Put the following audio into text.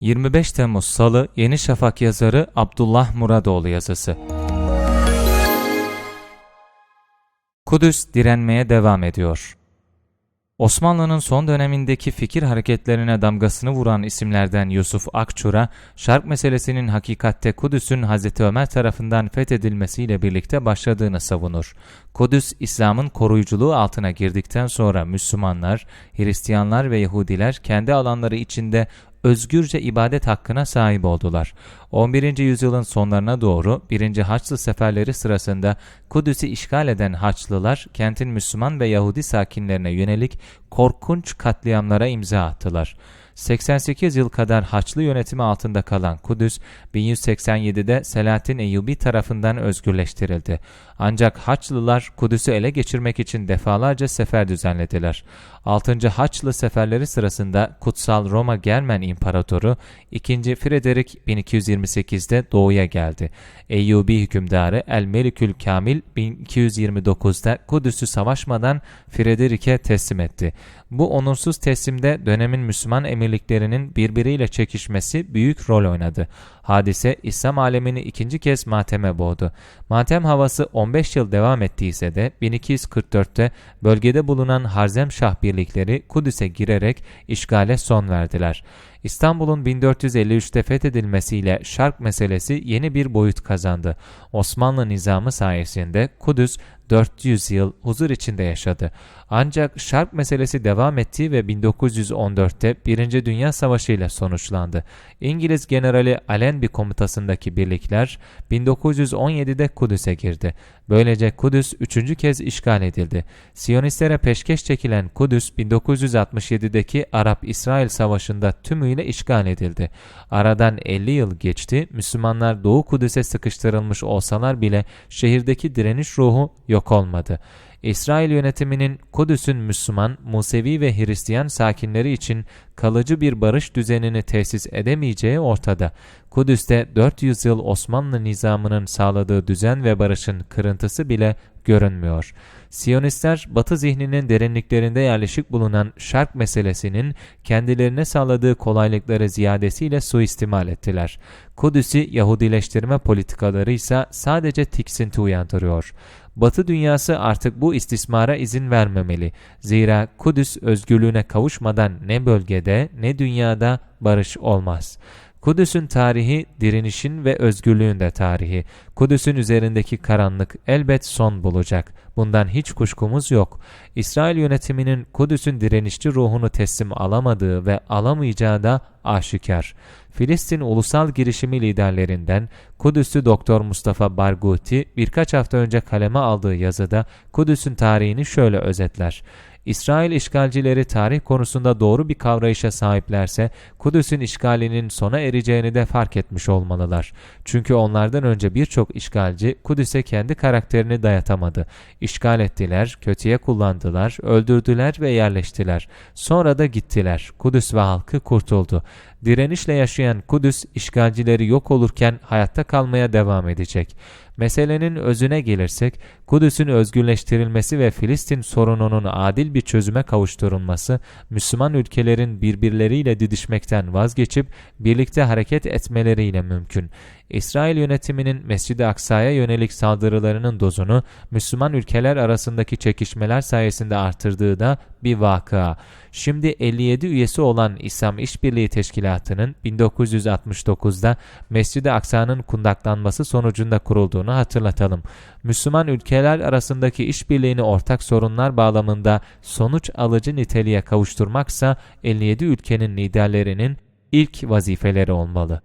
25 Temmuz Salı Yeni Şafak yazarı Abdullah Muradoğlu yazısı. Kudüs direnmeye devam ediyor. Osmanlı'nın son dönemindeki fikir hareketlerine damgasını vuran isimlerden Yusuf Akçura, şark meselesinin hakikatte Kudüs'ün Hz. Ömer tarafından fethedilmesiyle birlikte başladığını savunur. Kudüs, İslam'ın koruyuculuğu altına girdikten sonra Müslümanlar, Hristiyanlar ve Yahudiler kendi alanları içinde özgürce ibadet hakkına sahip oldular. 11. yüzyılın sonlarına doğru 1. Haçlı seferleri sırasında Kudüs'ü işgal eden Haçlılar kentin Müslüman ve Yahudi sakinlerine yönelik korkunç katliamlara imza attılar. 88 yıl kadar Haçlı yönetimi altında kalan Kudüs, 1187'de Selahattin Eyyubi tarafından özgürleştirildi. Ancak Haçlılar Kudüs'ü ele geçirmek için defalarca sefer düzenlediler. 6. Haçlı seferleri sırasında Kutsal Roma Germen İmparatoru 2. Frederick 1228'de doğuya geldi. Eyyubi hükümdarı El Melikül Kamil 1229'da Kudüs'ü savaşmadan Frederick'e teslim etti. Bu onursuz teslimde dönemin Müslüman emirliklerinin birbiriyle çekişmesi büyük rol oynadı. Hadise İslam alemini ikinci kez mateme boğdu. Matem havası 15 yıl devam ettiyse de 1244'te bölgede bulunan Harzemşah birlikleri Kudüs'e girerek işgale son verdiler. İstanbul'un 1453'te fethedilmesiyle Şark meselesi yeni bir boyut kazandı. Osmanlı nizamı sayesinde Kudüs 400 yıl huzur içinde yaşadı. Ancak Şark meselesi devam etti ve 1914'te Birinci Dünya Savaşı ile sonuçlandı. İngiliz Generali Allenby komutasındaki birlikler 1917'de Kudüs'e girdi. Böylece Kudüs üçüncü kez işgal edildi. Siyonistlere peşkeş çekilen Kudüs 1967'deki Arap-İsrail Savaşı'nda tümüyle işgal edildi. Aradan 50 yıl geçti, Müslümanlar Doğu Kudüs'e sıkıştırılmış olsalar bile şehirdeki direniş ruhu yok olmadı. İsrail yönetiminin Kudüs'ün Müslüman, Musevi ve Hristiyan sakinleri için kalıcı bir barış düzenini tesis edemeyeceği ortada. Kudüs'te 400 yıl Osmanlı nizamının sağladığı düzen ve barışın kırıntısı bile görünmüyor. Siyonistler Batı zihninin derinliklerinde yerleşik bulunan şark meselesinin kendilerine sağladığı kolaylıkları ziyadesiyle suistimal ettiler. Kudüs'ü Yahudileştirme politikaları ise sadece tiksinti uyandırıyor. Batı dünyası artık bu istismara izin vermemeli. Zira Kudüs özgürlüğüne kavuşmadan ne bölgede ne dünyada barış olmaz. Kudüs'ün tarihi direnişin ve özgürlüğün de tarihi. Kudüs'ün üzerindeki karanlık elbet son bulacak. Bundan hiç kuşkumuz yok. İsrail yönetiminin Kudüs'ün direnişçi ruhunu teslim alamadığı ve alamayacağı da aşikar. Filistin ulusal girişimi liderlerinden Kudüs'lü Doktor Mustafa Barguti birkaç hafta önce kaleme aldığı yazıda Kudüs'ün tarihini şöyle özetler. İsrail işgalcileri tarih konusunda doğru bir kavrayışa sahiplerse Kudüs'ün işgalinin sona ereceğini de fark etmiş olmalılar. Çünkü onlardan önce birçok işgalci Kudüs'e kendi karakterini dayatamadı. İşgal ettiler, kötüye kullandılar, öldürdüler ve yerleştiler. Sonra da gittiler. Kudüs ve halkı kurtuldu. Direnişle yaşayan Kudüs işgalcileri yok olurken hayatta kalmaya devam edecek. Meselenin özüne gelirsek, Kudüs'ün özgürleştirilmesi ve Filistin sorununun adil bir çözüme kavuşturulması, Müslüman ülkelerin birbirleriyle didişmekten vazgeçip birlikte hareket etmeleriyle mümkün. İsrail yönetiminin Mescid-i Aksa'ya yönelik saldırılarının dozunu Müslüman ülkeler arasındaki çekişmeler sayesinde artırdığı da bir vakıa. Şimdi 57 üyesi olan İslam İşbirliği Teşkilatı'nın 1969'da Mescid-i Aksa'nın kundaklanması sonucunda kurulduğunu hatırlatalım. Müslüman ülkeler arasındaki işbirliğini ortak sorunlar bağlamında sonuç alıcı niteliğe kavuşturmaksa 57 ülkenin liderlerinin ilk vazifeleri olmalı.